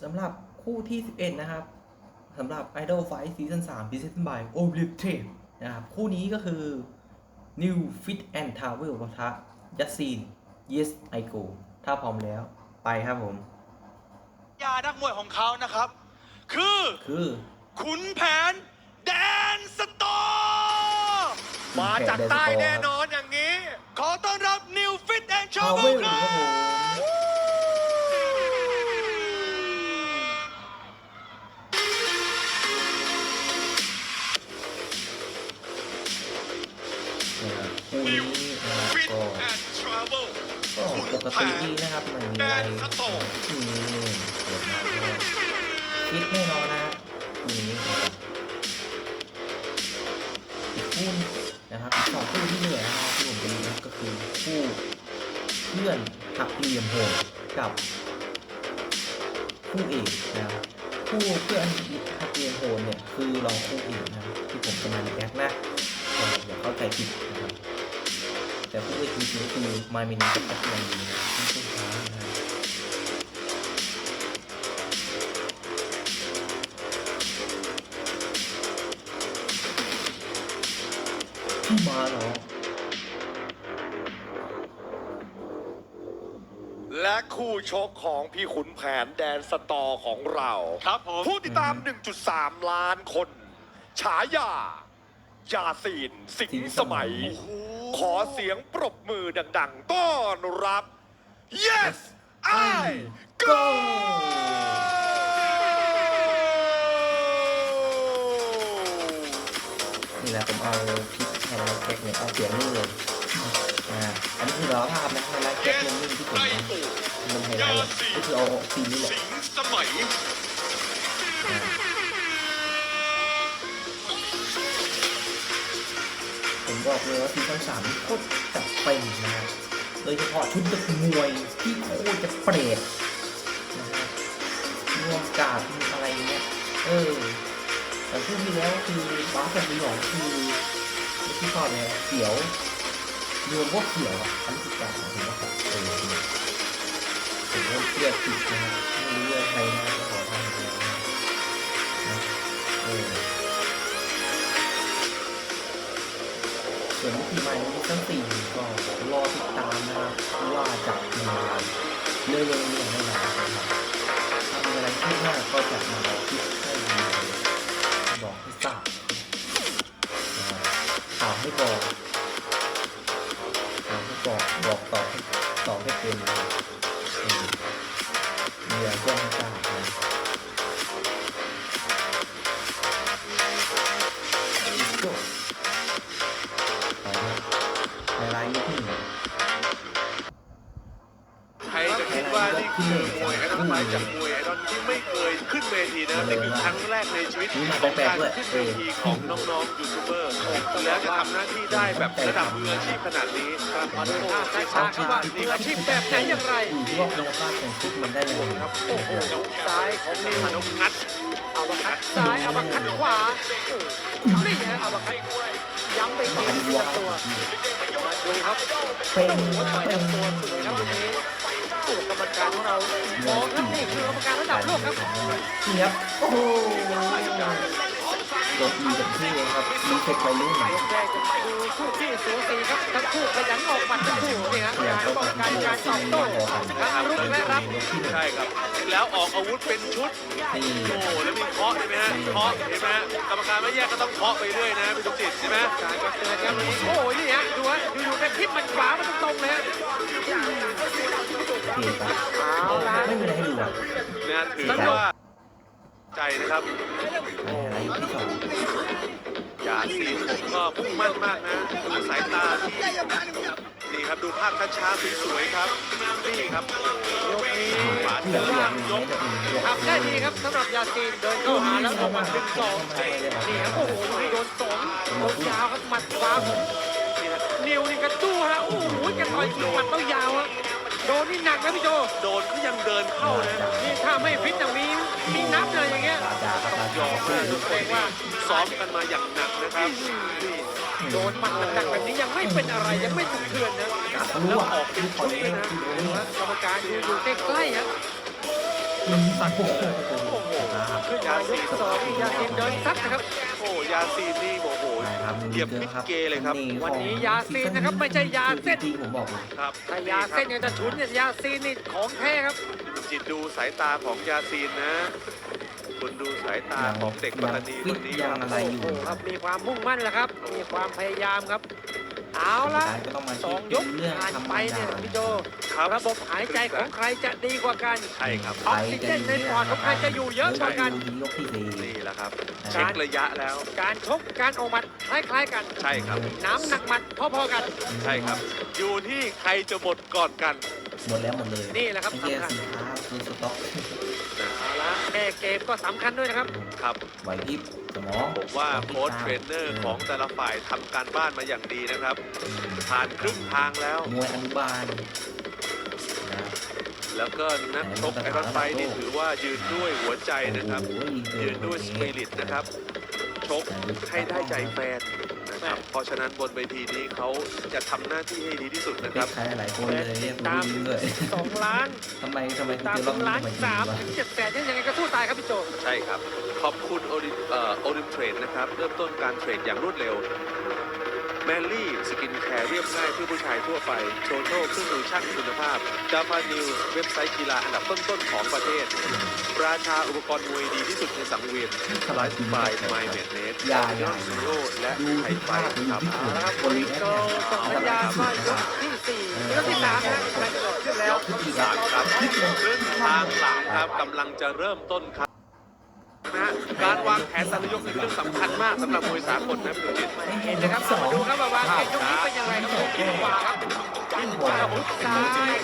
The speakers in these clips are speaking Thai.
สำหรับคู่ที่ 11 นะครับสำหรับ Idol Fight Season 3 Presented by o l i v e t r a d นะครับ คู่นี้ก็คือ New Fit and Travel ปะทะยัสซีน Yes I Go ถ้าพร้อมแล้วไปครับผม ยานักมวยของเขานะครับ คือคือ ขุนแผนแดนสตอร์มาจากใต้แน่นอนอย่างนี้ ขอต้อนรับนิวฟิตแอนด์ชอ Travel คครัรับผมบ นะครับคู่นี้นะครับก็แอนด์ทราเวลก็ปกติดีนะครับไมันมีอะไรแดนสตอร์อืมเกิดมาก็ฟิตแน่นอนนะฮะคู่นี้นะครับอีกคู่นะครับสองคู่ที่เหลือนะครับที่ผมจะดูนะก็คือคู่เพื่อนหักเหลี่ยมโหดกับคู่เอกนะครับคู่เพื่อนหักเหลี่ยมโหดเนี่ยคือรองคู่เอกนะที่ผมจะมารีแอคนะอย่าเข้าใจผิดนะครับ แต่ผู้เอกจริงๆคือมามินกับแอคแลนด์นะครับที่สุดท้ายนะครับที่มาเหรอ และคู่ชกของพี่ขุนแผนแดนสตอของเรา ครับผม ผู้ติดตาม 1.3 ล้านคน ฉายา ยาซีน สิงห์สมัย ขอเสียงปรบมือดังๆ ต้อนรับ yes I go นี่แหละผมเอาคลิปไฮไลท์แท็กเนี่ยเอาเสียงนี่เลยอ่าอันนี้คือเราภาพนะไฮไลท์แท็กลงนี่ที่ผมนะมันไฮไลท์อะก็คือเอาซีนนี่แหละสิงห์สมัยผม บอกเลยว่าซีซั่นสามโคตรจัดเต็มนะโดยเฉพาะชุดนักมวยที่โคตรจะเปรตนะฮะรวมกาดมีอะไรเงี้ยเออแต่ช่วงที่แล้วคือบ้าสกับลีหยองคือที่ชอบเลยเขียวรวมพวกเขียวอะอันนี้คือการหมายถึงว่าแบเออผมว่าเชื่อผิดนะฮะไม่รู้ว่าใครนะจะขอทำอะไรนะ ส่วนวิธีใหม่นี้ทั้งสี่ก็รอติดตามนะครับว่าจะมีอะไรเร็วๆนี้อย่างแน่นะครับถ้ามีอะไรที่น่าก็จะมาคิดให้ดีบอกให้ทราบนะครับข่าวให้บอกข่าวให้บอกบอกต่อให้ต่อให้เป็นนะครับ ชีวิตของการขึ้นเวทีของน้องๆยูทูบเบอร์แล้วจะทำหน้าที่ได้แบบระดับมืออาชีพขนาดนี้ครับมาดูภาพช้าๆครับว่ามือาชีพแบบไหนอย่างไรอยู่ที่ว่าคุณภาพของชุดมันได้ยังไงครับโอ้โหซ้ายของนี่มันงัดเอาบัคัดซ้ายเอาบัคัดขวาโอ้โหนี่ฮะเอาบัคัดย้ำไปทีละตัวมาดูครับเป็นโอ้โหต่อยตัวสวยครับวันนี้ กรรมการของเรามองครับนี่คือกรรมการระดับโลกครับนี่ครับโอ้โหรถมีแบบที่เลยครับมีเทคไปเรื่อยแรกจะดูคู่ที่สูสีครับทั้งคู่ขยันออกหมัดทั้งคู่นี่ฮะการป้องกันการตอบโต้ทั้งรุกและ รับ ใช่ครับ แล้วออกอาวุธเป็นชุด นี่โอ้โหแล้วมีเคาะใช่ไหมฮะเคาะเห็นไหมฮะกรรมการไม่แยกก็ต้องเคาะไปเรื่อยนะพี่สมจิตใช่ไหมการก็เตือนครับโอ้ยนี่ฮะดูฮะอยู่ๆแกทิ่มันขวามันตรงๆเลยฮะโอเคครับเอาละไม่มีอะไรให้ดูอะนะถือว่าใจนะครับไฮไลท์ที่สองยาสีผมก็มุ่งมั่นมากนะดูสายตา นี่ครับดูภาพช้าๆสวยๆครับนี่ครับยกนี้ขวาที่เหลือเหลือหนึ่งเมตรกับหนึ่งยกทำได้ดีครับสำหรับยาซีนเดินเข้าหาแล้วออกมาเป็นสองนี่ครับโอ้โหโดนสองโดนยาวครับหมัดขวาผมนี่นะนิวนี่กระตู้ฮะโอ้โหแกต่อยหมัดต้องยาวฮะโดนนี่หนักนะพี่โจโดนก็ยังเดินเข้านะนี่ถ้าไม่ฟิตอย่างนี้มีนับเลยอย่างเงี้ยราจาครับราจาครับทุกคนว่าซ้อมกันมาอย่างหนักนะครับนี่ โดนหมัดหนักๆแบบนี้ยังไม่เป็นอะไรยังไม่สะเทือนนะการทะลุอะคืออยไปนะคือดูฮะกรรมการดูอยู่ใกล้ๆฮะยิงสัตว์โอ้โหโอ้โหครับขึ้นมายกสองนี่ยาซีนเดินซัดนะครับ โอ้ยาซีนนี่โอ้โหเหยียบมิดเกเลยครับ วันนี้ยาซีนนะครับไม่ใช่ยาเส้นจริงๆผมบอกเลยครับถ้ายาเส้นยังจะฉุนเนี่ยยาซีนนี่ของแท้ครับ จิตดูสายตาของยาซีนนะ คุณดูสายตาของเด็กปัตตานีฟิคตนนี้ยัคงรับอะไรอยู่โอ้โหครับมีความมุ่งมั่นแหละครับ มีความพยายามครับ เอาละก็ต้องมาสคิอดงยกเรื่องผ่านธรรมไปเนี่ยดาพี่โจครับระบบหายใจของใครจะดีกว่ากันใช่ครับออกซิเจนในปอดของใครจะอยู่เยอะกว่ากัน ยกที่สี่ นี่แหละครับใช่เช็คระยะแล้ว การชกการออกหมัดคล้ายๆกัน ใช่ครับ น้ำหนักหมัดพอๆกัน ใช่ครับ อยู่ที่ใครจะหมดก่อนกันหมดแล้วหมดเลยนี่แหละครับไอ้เหี้ยสำคัญ สินค้าคือสต็อก นะเอา ละแม่เกมก็สำคัญด้วยนะครับ ครับ ไหวพริบสมองผมว่าโค้ชเทรนเนอร์ของแต่ละฝ่ายทำการบ้านมาอย่างดีนะครับ ผ่านครึ่งทางแล้ว มวยอนุบาลนะแล้วก็นักชกไอรอนไฟท์นี่ถือว่ายืนด้วยหัวใจนะครับ โอ้โหยืนด้วยสปิริตนะครับ ชกให้ได้ใจแฟนนะครับ เพราะฉะนั้นบนเวทีนี้เขาจะทำหน้าที่ให้ดีที่สุดนะคเรีรัยบกใครหลายคนเลยเรียกตามยิงเลยสองล้านทำไมทำไมคุณตามเจอสรออบงนี้ล้านทำไมยิงวะสามถึงเจ็ดแสนยังไงก็สู้ ตายครับพี่โจ ใช่ครับ ขอบคุณโอลิเอ่อโอลิมเทรดนะครับ เริ่มต้นการเทรดอย่างรวดเร็ว แมนลี่สกินแคร์เรียบง่ายเพื่อผู้ชายทั่วไป โชโต้เครื่องมือช่างคุณภาพดาฟานิวเว็บไซต์กีฬาอันดับต้นๆของประเทศ ราชาอุปกรณ์มวยดีที่สุดในสังเวียนไลฟ์สไตล์ไมเมดเนสอย่าอยย่าอนซีโอและดูไทที่ไฟภาพดูครับที่เอาละครับโอลิโกส่งสัญางหลังครับกำลังจะเริ่มต้นครับนะฮะการวางแผนแต่ละยกเป็นเรื่องสำคัญมากสำหรับมวยสากลนะพี่จิตเห็นนะครับมาดูครับว่าวางเกมยกนี้เป็นยังไงครับขึ้นขวาครับขึ้นขวาหุกซ้าย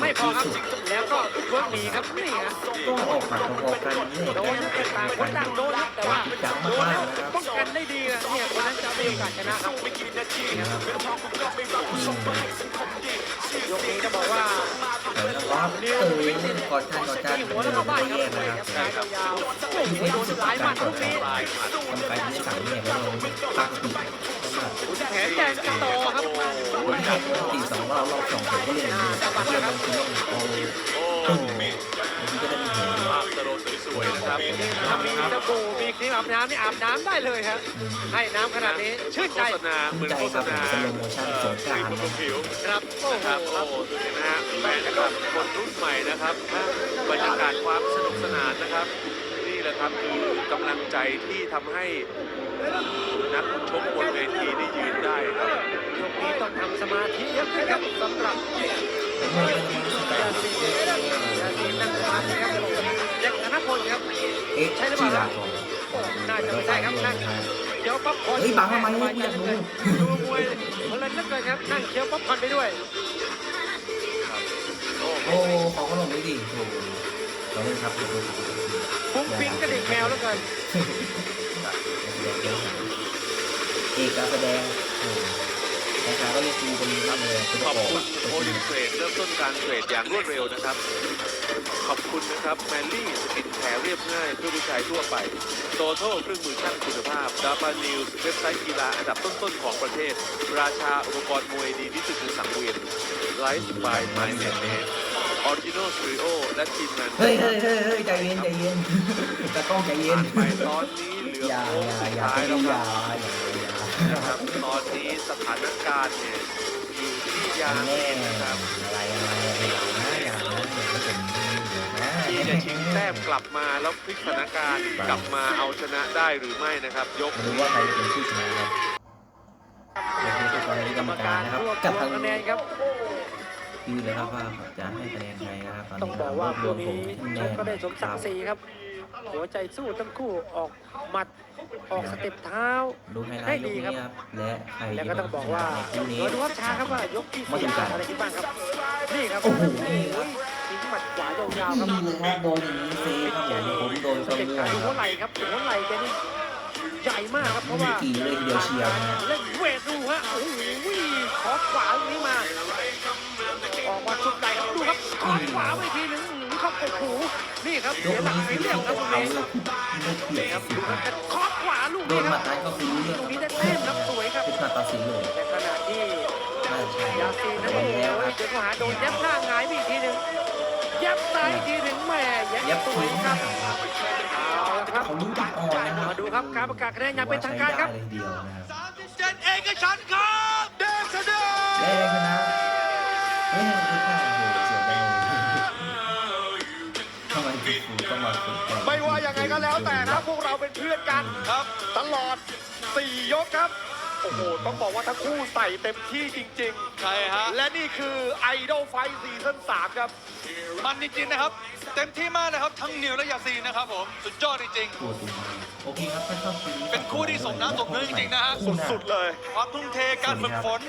ไม่พอครับแล้วก็ เวิร์กหนีครับนี่ฮะก็ออกมัดพอๆกันนี่โดนนะต่างคนต่างโดนนะแต่ว่าโดนแล้วป้องกันได้ดีนะเนี่ยคนนั้นจะมีโอกาสชนะครับยกนี้จะบอกว่าแต่แล้วว่าเออก่อดกันก่อดกันที่เอหัวอแล้วก็บ้านครับแยกนะครับยาวๆโอ้โหโดนหลายหมัดลูกนี้ทำไปที่สั่งเนี่ยแล้วเราปักติดแผลแจงกันต่อครับผมจับตีสองรอบรอบสองผมก็เล่นอย่างนี้เล่นบางทีต้องเอาโอ้ ตึ้งบางทีก็ได้ไม่เห็นภาพสโลว์สวยๆนะครับถ้ามีสบู่มีครีมอาบน้ำนี่อาบน้ำได้เลยครับให้น้ำขนาดนี้ชื่นใจโฆษณาเหมือนโฆษณาเอ่อครีมบำรุงผิวครับโอ้นะโหครับ โอ้ดูสินะฮะแฟนคลับคนรุ่นใหม่นะครับบรรยากาศความสนุกสนานนะครับ นี่แหละครับคือกำลังใจที่ทำให้นักชกบนเวทีได้ยืนได้ครับยกนี้ต้องทำสมาธิเยอะขึ้นครับสำหรับ ยาสียาสีนั่งสมาธิครับเด็กธนพลครับเอ๊ะจีราก่อนโอ้น่าจะไม่ใช่ครับนั่งเคี้ยวป๊อปคอร์นเฮ้ยบังทำไมเนี่ยอยากรู้ดูมวยเพลินเหลือเกินครับนั่งเคี้ยวป๊อปคอร์นไปด้วยโอ้โหโอ้ขนมด้วยดิโอ้เราเล่นครับฟุ้งฟิ้งกระดิ่งแมวเหลือเกินเอกการแสดง โอ้ใครๆก็เรียกครูคนนี้ครับเลยคือขอบบอกคุณอะโอลิมเทรดเริ่มต้นการเทรดอย่างรวดเร็วนะครับ ขอบคุณนะครับแมนลี่สกินแคร์เรียบง่ายเพื่อผู้ชายทั่วไป โตโต้เครื่องมือช่างคุณภาพดาบานิวส์เว็บไซต์กีฬาอันดับต้นๆของประเทศ ราชาอุปกรณ์มวยดีที่สุดในสังเวียนไลฟ์สไตล์ไมเนเนสออริจินอลสตูดิโอและทีมงานเฮ้ยเฮ้ยเฮ้ยเฮ้ยใจเย็นใจเย็นตะกล้องใจเย็นผ่านไปตอนนี้เหลืออย่าโค้งอย่าสุดอย่าท้ายอย่าแล้วอคย่ารับ อย่าอย่า นะครับ ตอนนี้สถานการณ์เนี่ยอยู่ที่ยาแน่เนนะครับอะไรอะไรอย่านะอย่านะอย่านะผมนะที่จะชิงแต้มกลับมาแล้วพลิกสถานการณ์กลับมาเอาชนะได้หรือไม่นะครับ ยกมาดูว่าใครจะเป็นผู้ชนะครับโอเคทุกคนนี้กรรมการนะครับรวบกับรวทามงคะแนนครับยืนเลยครับว่าจะให้คะแนนใครนะครับตอนต้องนี้บอกว่าบรคู่วมผมนี้ที่ชแน่กก็ได้สมศักดิ์ศรีครับ หัวใจสู้ทั้งคู่ออกหมัดออกสเต็ปเท้าดูไฮไลให้ท์ยดีกครันี้บครับ และใครแล้วที่ก็ต้องบอกว่าในคู่นี้เดี๋ยวดูภาพช้าครับว่ายกที่มาดูสี่กันอะไรขึ้นบ้างครับ นี่ครับโอ้โหทิ้งหมัดขวายาวๆครับนี่เลยครับโดนอย่างนี้เซฟครับผมผมโดนสกระเต็ปม่วขางดูคหัรัวบไหล่ครับหัวไหล่แกนี่ใหญ่มากครับเพราะว่ากี่เลยทีเดียวเชียวนะฮะเล่นเวทดูฮะโอ้โหขอขวาตรงนี้มาออกมาชุดใหญ่ครับดูครับขอขวาไปทีหนึง เข้ากกหูนี่ครับยเสีกยหลักนี้ไปคือเรียบครับตรงเอานี้เลยไม่เปลี่ยนครับสิดูครับกันขอขวาลูกโดนี้นคหรัมับดนั้นก็คือรู้เรื่องตรงนี้คได้รับแต้มครับสวยครับเป็นหมัดตัดสินเลยในขณะที่ใช่ใช่ยาซีนนะโดโอ้นโหแล้วครับเดี๋ยวก็หาโดนยับหน้าหงายไปอีกทีหนึ่งยับซ้ายอีกทีหนึ่งแม่แย่เย็บสคุวยยคครัรับบเอาละครับ เขาลุ้นจุดอ่อนนะครับมาดูครับการประกาศคะแนนอย่างเป็นทางการครับใช้ได้เลยทีเดียวนะครับเจ็ดเอกฉันท์ครับ เดชชนะแรงนะเฮ้ยคือข้างโหเสียได้เลยทำไม ถึงต้องมาฝึกก่อนไม่ว่ายังไงก็แล้วแต่นะพวกเราเป็นเพื่อนกันครับ ตลอด 4 ยกครับ โอ้โห ต้องบอกว่าทั้งคู่ใส่เต็มที่จริง ๆ ใช่ฮะ และนี่คือไอดอลไฟซีซั่น3ครับ มันจริงๆนะครับ เต็มที่มากนะครับ ทั้งนิวและยาซีนนะครับผม สุดยอดจริงตัวตึงโอเคครับถ้าชอบคลิปนี้เป็นคู่ที่สมน้ำสมเนื้อจริงๆนะฮะ สุดๆเลยๆความทุ่มเทการฝึกฝน